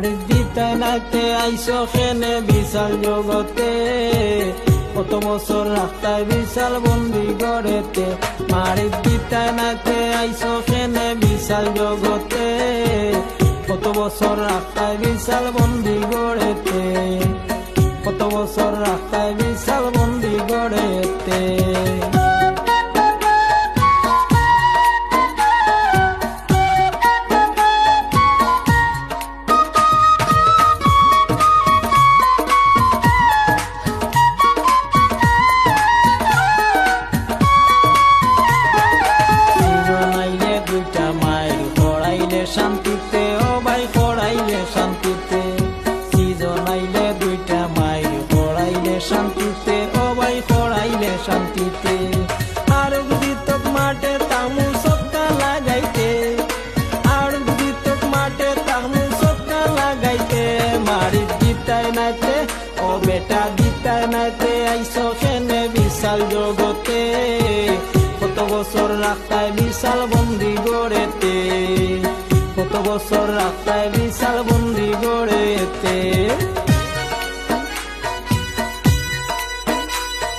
দিতাই নাইতে আইসো খেনে বিশাল জগতে। কত বছর রাস্তায় বিশাল বন্দি গড়েতে। মারি দিতাই নাইতে আইসো খেনে বিশাল জগতে। কত বছর রাস্তায় বিশাল বন্দি গড়েতে। কত বছর রাস্তায় বিশাল বন্দি গড়েতে। শান্তিতে ও ভাই পড়াইলে শান্তিতে। আর যদি তোক মাঠে তামু সত্তা লাগাইতে, আর যদি তোক মাঠে তামু সত্তা লাগাইতে, মারি দিতাই নাইতে, ও বেটা দিতাই নাইতে, আইসো খেনে বিশাল জগতে। কত বছর রাস্তায় বিশাল বন্দি গড়েতে, কত বছর রাস্তায় বিশাল